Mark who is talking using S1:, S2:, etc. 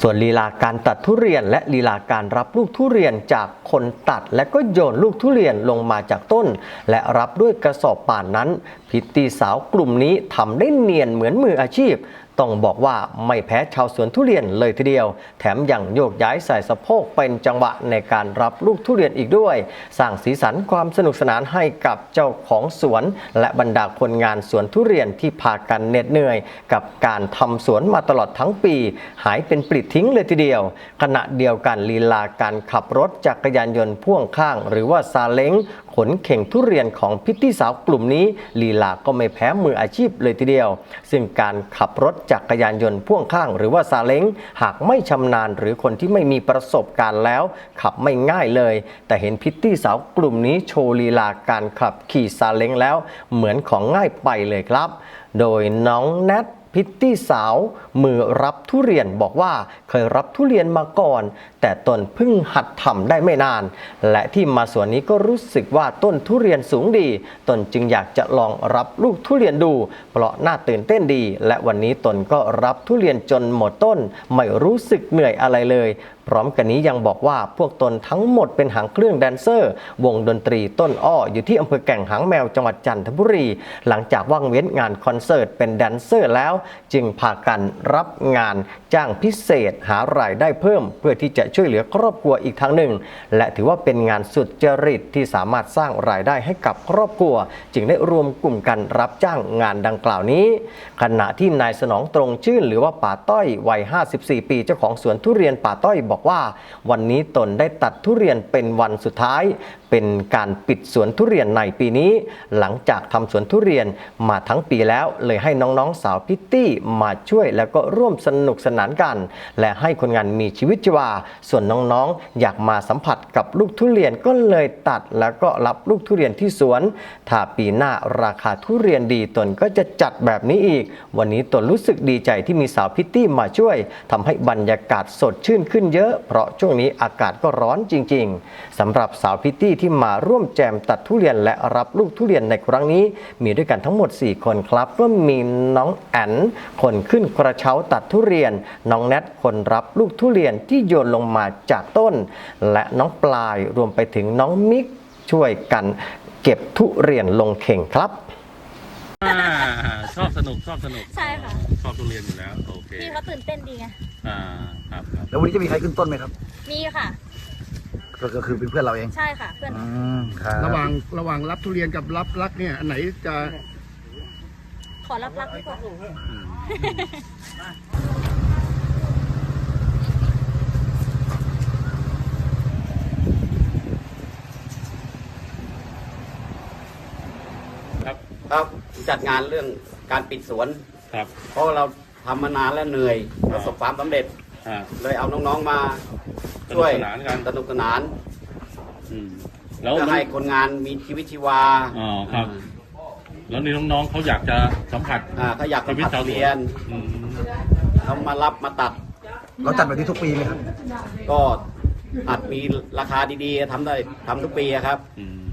S1: ส่วนลีลาการตัดทุเรียน และลีลาการรับลูกทุเรียนจากคนตัด และก็โยนลูกทุเรียนลงมาจากต้น และรับด้วยกระสอบป่านนั้น พิตตีสาวกลุ่มนี้ทำได้เนียนเหมือนมืออาชีพ ต้องบอกว่าไม่แพ้ชาวสวนทุเรียนเลยทีเดียว แถมยังโยกย้ายใส่สะโพกเป็นจังหวะในการรับลูกทุเรียนอีกด้วย สร้างสีสันความสนุกสนานให้กับเจ้าของสวน และบรรดาคนงานสวนทุเรียนที่พากันเหน็ดเหนื่อย กับการทำสวนมาตลอดทั้งปี หายเป็นปลิดทิ้งเลยทีเดียว ขณะเดียวกันลีลาการขับรถจักรยานยนต์พ่วงข้าง หรือว่าซาเล้ง ขนเข่งทุเรียนของพิตตี้สาวกลุ่มนี้ลีลาก็ไม่แพ้มืออาชีพเลยทีเดียว ซึ่งการขับรถจักรยานยนต์พ่วงข้างหรือว่าซาเล้งหากไม่ชำนาญหรือคนที่ไม่มีประสบการณ์แล้ว ขับไม่ง่ายเลย แต่เห็นพิตตี้สาวกลุ่มนี้โชว์ลีลาการขับขี่ซาเล้งแล้ว เหมือนของง่ายไปเลยครับ โดยน้องแนท พิตตี้สาว มือรับทุเรียนบอกว่าเคยรับทุเรียนมาก่อน แต่ตนเพิ่งหัดทำได้ไม่นาน และที่มาสวนนี้ก็รู้สึกว่าต้นทุเรียนสูงดี ตนจึงอยากจะลองรับลูกทุเรียนดู เพราะน่าตื่นเต้นดี และวันนี้ตนก็รับทุเรียนจนหมดต้น ไม่รู้สึกเหนื่อยอะไรเลย พร้อมกันนี้ยังบอกว่าพวกตนทั้งหมดเป็นหางเครื่องแดนเซอร์ วงดนตรีต้นอ้ออยู่ที่อำเภอแก่งหางแมวจังหวัดจันทบุรี หลังจากว่างเว้นงานคอนเสิร์ตเป็นแดนเซอร์แล้วจึงพากันรับงานจ้างพิเศษหารายได้เพิ่ม เพื่อที่จะช่วยเหลือครอบครัวอีกทางหนึ่ง และถือว่าเป็นงานสุดจริตที่สามารถสร้างรายได้ให้กับครอบครัว จึงได้รวมกลุ่มกันรับจ้างงานดังกล่าวนี้ ขณะที่นายสนองตรงชื่น หรือว่าป่าต้อยวัย 54 ปีเจ้าของสวนทุเรียนป่าต้อยบอกว่า วันนี้ตนได้ตัดทุเรียนเป็นวันสุดท้าย เป็นการปิดสวนทุเรียนในปีนี้ หลังจากทำสวนทุเรียนมาทั้งปีแล้วเลยให้น้องๆสาวพิตี้มาช่วยแล้วก็ร่วมสนุกสนานกัน และให้คนงานมีชีวิตชีวา ส่วนน้องๆ อยากมาสัมผัสกับลูกทุเรียนก็เลยตัดแล้วก็รับลูกทุเรียนที่สวน ถ้าปีหน้าราคาทุเรียนดีตนก็จะจัดแบบนี้อีก วันนี้ตนรู้สึกดีใจที่มีสาวพิตตี้มาช่วยทำให้บรรยากาศสดชื่นขึ้นเยอะ เพราะช่วงนี้อากาศก็ร้อนจริง ๆสำหรับสาวพิตตี้ที่มาร่วมแจมตัดทุเรียนและรับลูกทุเรียนในครั้งนี้ มีด้วยกันทั้งหมด 4 คนครับก็มีน้องแอนคนขึ้นกระเช้าตัดทุเรียน น้องแนทคนรับลูกทุเรียนที่โยนลงมาจากต้น และน้องปลายรวมไปถึงน้องมิกช่วยกันเก็บทุเรียนลงเข่งครับ
S2: อ่าชอบสนุกชอบสนุก
S3: ใช่ค่ะ
S2: ชอบทุเรียนอยู่แล้วโอเค
S3: พี่เขาตื่นเต้นดีไง
S2: อ่าครับครับ
S4: แล้ววันนี้จะมีใครขึ้นต้นไหมครับ
S3: มีค่ะ
S4: ก็ก็คือเป็นเพื่อนเราเอง
S3: ใช่ค่ะ เพื่อน
S4: อืมครับ
S5: ระหว่างระหว่างรับทุเรียนกับรับรักเนี่ย อันไหนจะ
S3: ขอรับรักดีกว่า
S2: ครับ
S6: ครับจัดงานเรื่องการปิดสวน
S2: ครับ
S6: เพราะเราทำมานานแล้วเหนื่อยประสบความสำเร็จ
S2: อ่า
S6: เลยเอาน้องๆมา
S2: สนุ
S6: ช่ว
S2: ก
S6: ย
S2: สนานกัน
S6: สนุกสนาน
S2: อืมแล้ว
S6: เพื่อ
S2: มัน
S6: ให้คนงานมีชีวิตชีวา
S2: อ๋อครับ แล้วนี่น้องๆเขาอยากจะสัมผัส
S6: อ่าถ้าอยาก
S2: ชีวิต
S6: ทำ
S2: ชาวสวน
S6: เรียน
S2: อืม
S6: เขามารับมาตัด
S4: เราจัดแบบนี้ทุกปีไหมครับ
S6: ก็อาจมีราคาดีๆทำได้ทำทุกปีอะครับ
S2: อืม